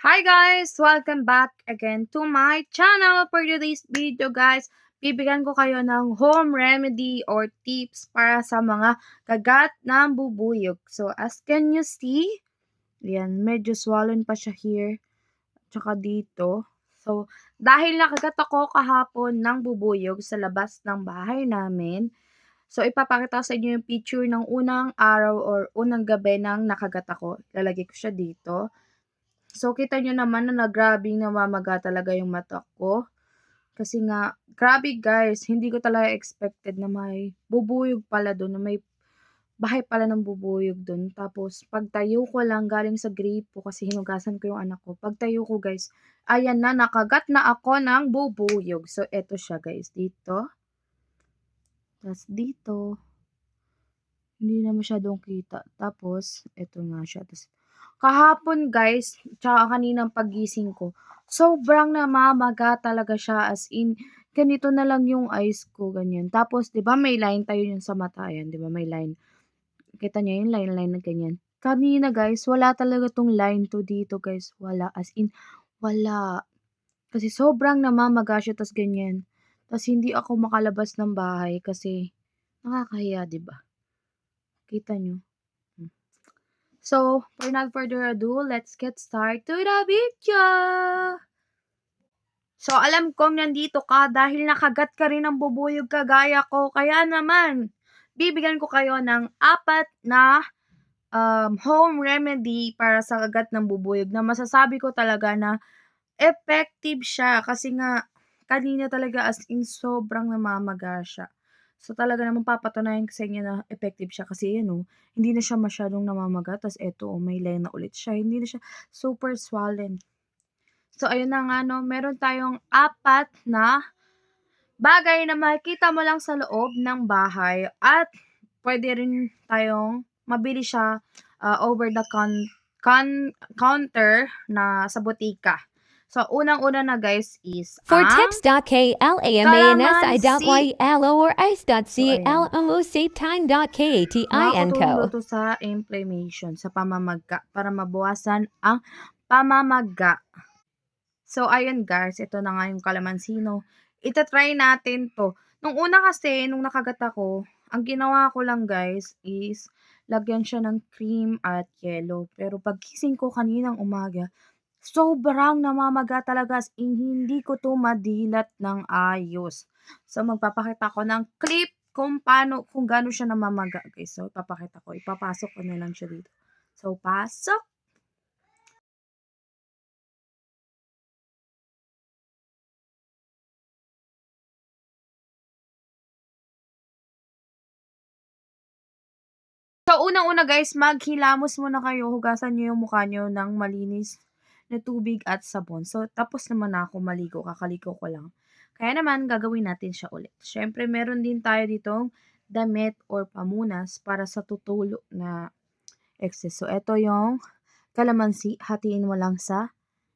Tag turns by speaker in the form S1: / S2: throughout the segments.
S1: Hi guys! Welcome back again to my channel. For today's video guys, bibigyan ko kayo ng home remedy or tips para sa mga kagat ng bubuyog. So as can you see, yan, medyo swollen pa siya here. Tsaka dito. So, dahil nakagat ako kahapon ng bubuyog sa labas ng bahay namin, so ipapakita ko sa inyo yung picture ng unang araw or unang gabi nang nakagat ako. Lalagay ko siya dito. So, kita nyo naman na nagrabing namamaga talaga yung mata ko. Kasi nga, grabe guys, hindi ko talaga expected na may bubuyog pala doon, na may bahay pala ng bubuyog doon. Tapos, pagtayo ko lang galing sa gripo kasi hinugasan ko yung anak ko. Pagtayo ko guys, ayan na, nakagat na ako ng bubuyog. So, eto siya guys, dito. Tapos, dito. Hindi na masyadong kita. Tapos, eto nga siya. Tapos, kahapon guys, tsaka kaninang pagising ko, sobrang namamaga talaga siya as in, ganito na lang yung eyes ko, ganyan. Tapos, di ba may line tayo yun sa mata, yan, di ba may line. Kita niyo yung line-line na ganyan. Kanina guys, wala talaga tong line to dito guys, wala, as in, wala. Kasi sobrang namamaga siya, tas ganyan. Tas hindi ako makalabas ng bahay kasi nakakahiya, di ba? Kita nyo? So, for not further ado, let's get started to the video! So, alam kong nandito ka dahil nakagat ka rin ng bubuyog kagaya ko. Kaya naman, bibigyan ko kayo ng apat na um, home remedy para sa kagat ng bubuyog na masasabi ko talaga na effective siya kasi nga kanina talaga as in sobrang namamaga siya. So, talaga naman papatunayan ko sa inyo na effective siya kasi yun oh, hindi na siya masyadong namamaga. Tapos eto oh, may line na ulit siya. Hindi na siya super swollen. So, ayun na nga no, meron tayong apat na bagay na makikita mo lang sa loob ng bahay at pwede rin tayong mabili siya uh, over the con, con counter na sa butika. So, unang-una na guys is
S2: For
S1: ang
S2: tips.klamanis.ylo or ice.clmosatine.katin
S1: Makakatulong
S2: co.
S1: to sa inflammation, sa pamamaga, para mabawasan ang pamamaga. So, ayun guys, ito na nga yung kalamansi, Ita-try natin to. Nung una kasi, nung nakagat ako, ang ginawa ko lang guys is, lagyan siya ng cream at yellow. Pero pagkising ko kaninang umaga, sobrang namamaga talaga as in hindi ko to madilat ng ayos. So, magpapakita ko ng clip kung paano, kung gaano siya namamaga guys. So, ipapakita ko. Ipapasok ko na lang siya dito. So, pasok. So, unang-una guys, maghilamos muna kayo. Hugasan nyo yung mukha nyo ng malinis na tubig at sabon. So, tapos naman na ako maligo. Kakaligo ko lang. Kaya naman, gagawin natin siya ulit. Siyempre, meron din tayo ditong damit or pamunas para sa tutulo na excess. So, ito yung kalamansi. Hatiin mo lang sa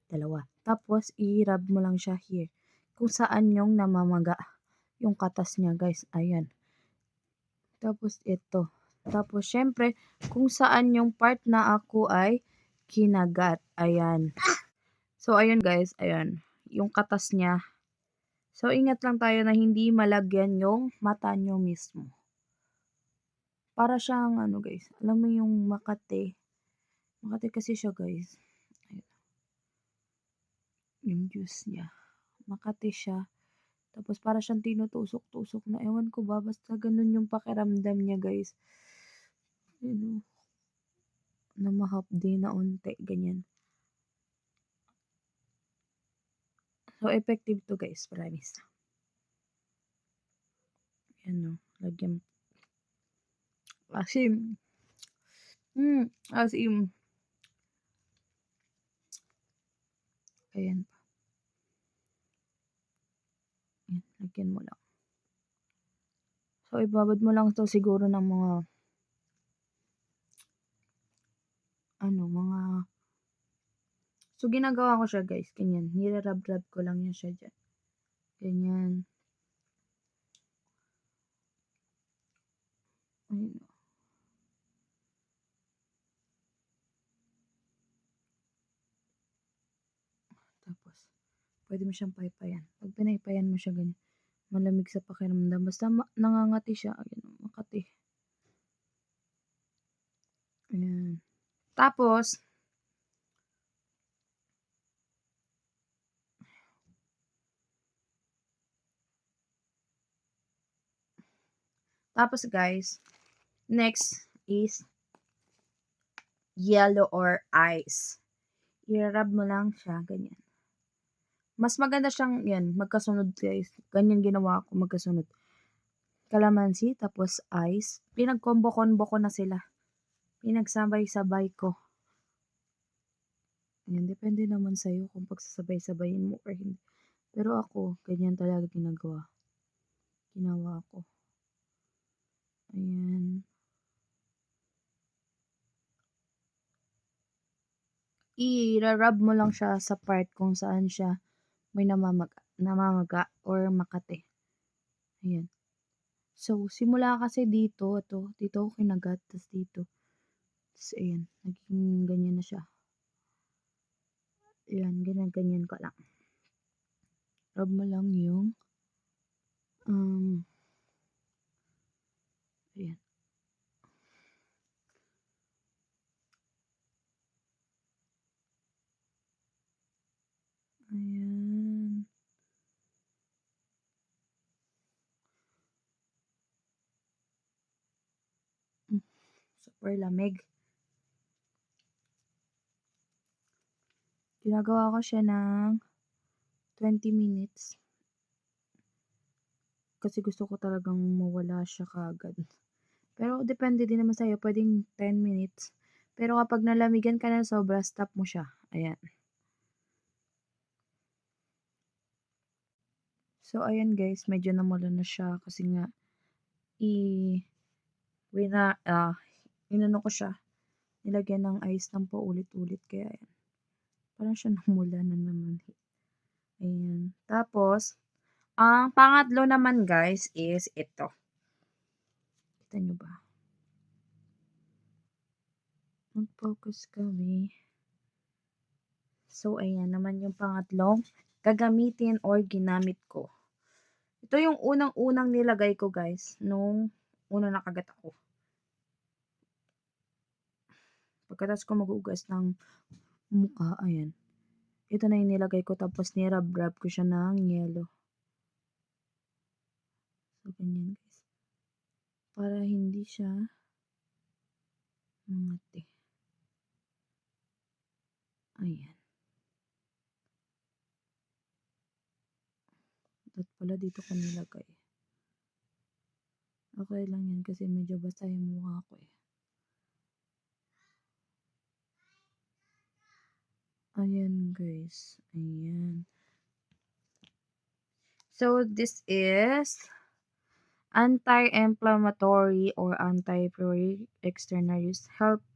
S1: dalawa. Tapos, i-rub mo lang siya here. Kung saan yung namamaga. Yung katas niya, guys. Ayan. Tapos, ito. Tapos, syempre, kung saan yung part na ako ay kinagat. Ayan. So, ayun guys. Ayan. Yung katas niya. So, ingat lang tayo na hindi malagyan yung mata nyo mismo. Para siyang, ano guys, alam mo yung makate. Makate kasi siya guys. Ayan. Yung juice niya. Makate siya. Tapos, para siyang tinutusok-tusok na. Ewan ko ba, basta ganun yung pakiramdam niya guys. Ano, na mahapdi na unti, ganyan. So, effective to guys, promise. Yan no, lagyan. As in, mm, as in, ayan pa. Yan, lagyan mo lang. So, ibabad mo lang to siguro ng mga ano, mga So, ginagawa ko siya guys, ganyan. Nirarab-rab ko lang yan siya dyan. Ganyan. Ayun. Puwede mo siyang paypayan. 'Pag pinaypayan mo siya ganyan, malamig sa pakiramdam basta nangangati siya, ayan oh, makati. Ayan. Tapos Tapos guys, next is yellow or ice. I-ra-rub mo lang siya ganyan. Mas maganda siyang 'yan, magkasunod guys. Ganyan ginawa ko, magkasunod. Kalamansi tapos ice, pinag-combo-combo ko na sila. Pinagsabay-sabay ko. Ayan, depende naman sa'yo kung pagsasabay-sabayin mo or hindi. Pero ako, ganyan talaga ginagawa. Ginawa ko. Ayan. I-ra-rub mo lang siya sa part kung saan siya may namamaga namamaga or makati. Ayan. So, simula kasi dito, ito, dito ako kinagat, tas dito. Tas ayan, naging ganyan na siya. Ayan, ganyan-ganyan ko lang. Rub mo lang yung, um ayan. Ayan. Hmm, super lamig. Ginagawa ko siya ng 20 minutes. Kasi gusto ko talagang mawala siya kaagad. Pero depende din naman sa'yo, puwedeng 10 minutes. Pero kapag nalamigan ka ng sobra, stop mo siya, ayan. So, ayan guys, medyo namula na siya kasi nga i wina ah, inano ko siya, nilagyan ng ice ng paulit-ulit kaya ayan. Parang siya namula na naman. Ayan. Tapos, ang pangatlo naman guys is ito. Kita niyo ba? Mag-focus kami. So, ayan naman yung pangatlong gagamitin or ginamit ko. Ito yung unang-unang nilagay ko guys, nung unang nakagat ako. Pagkatapos ko maghugas ng mukha, ayan. Ito na yung nilagay ko tapos ni-rub-rub ko siya ng yelo. So, ganyan guys. Para hindi siya mangati. Ayan. Dapat pala dito ko nilagay. Okey lang yan kasi medyo basa yung mukha ko, eh. Ayan guys, ayan. So, this is anti-inflammatory or anti-pruritic external use. Help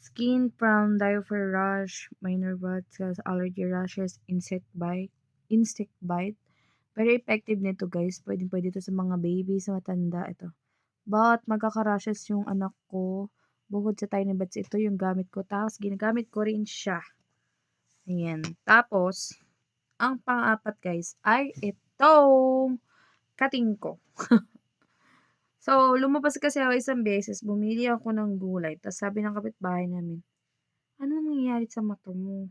S1: skin from diaphragm rash, minor cells, allergy rashes, insect bite, insect bite. Very effective nito guys. Pwedeng-pwede ito sa mga baby, sa matanda. Ito. But magkaka-rashes yung anak ko. Bukod sa tiny buds, ito yung gamit ko. Tapos ginagamit ko rin siya. Ayan. Tapos, ang pang-apat guys ay itong kating ko. so, lumabas kasi ako isang beses, bumili ako ng gulay. Tapos sabi ng kapitbahay namin, "Ano nangyayari sa mata mo?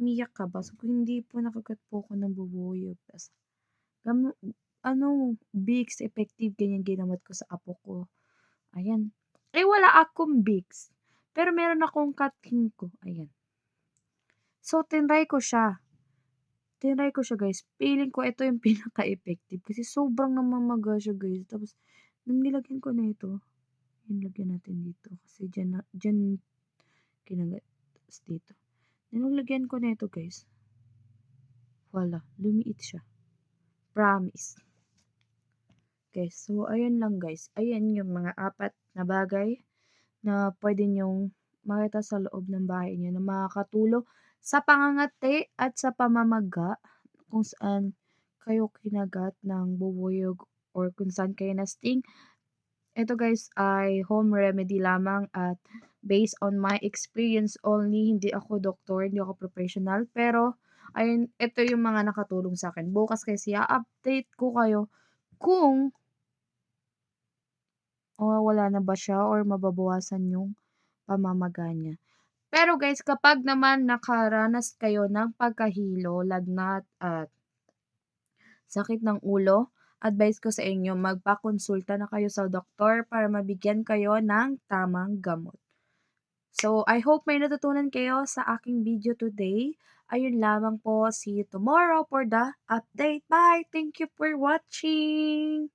S1: Umiyak ka ba?" Ko, "Hindi po, nakagat po ako ng bubuyog." Tapos, gamu ano, Vicks effective, ganyan ginamot ko sa apo ko. Ayan. Eh, wala akong Vicks. Pero meron akong kating ko. Ayan. So, tinry ko siya. Tinry ko siya guys. Feeling ko ito yung pinaka-effective kasi sobrang namamaga siya guys. Tapos, nung nilagyan ko na ito, yun lagyan natin dito. Kasi dyan, na, dyan kinagat. Dito. Nung ko na ito guys, wala, lumiit siya. Promise. Guys, so ayan lang guys. Ayan yung mga apat na bagay na pwede nyong makita sa loob ng bahay niyo na makakatulong sa pangangati at sa pamamaga kung saan kayo kinagat ng bubuyog or kung saan kayo na-sting. Ito guys ay home remedy lamang at based on my experience only. Hindi ako doktor, hindi ako professional. Pero Ayun, ito yung mga nakatulong sa'kin. Bukas kasi i-a-update ko kayo kung mawawala na ba siya or mababawasan yung pamamaga niya. Pero guys, kapag naman nakaranas kayo ng pagkahilo, lagnat at sakit ng ulo, advice ko sa inyo magpakonsulta na kayo sa doktor para mabigyan kayo ng tamang gamot. So, I hope may natutunan kayo sa aking video today. Ayun lamang po. See you tomorrow for the update. Bye! Thank you for watching!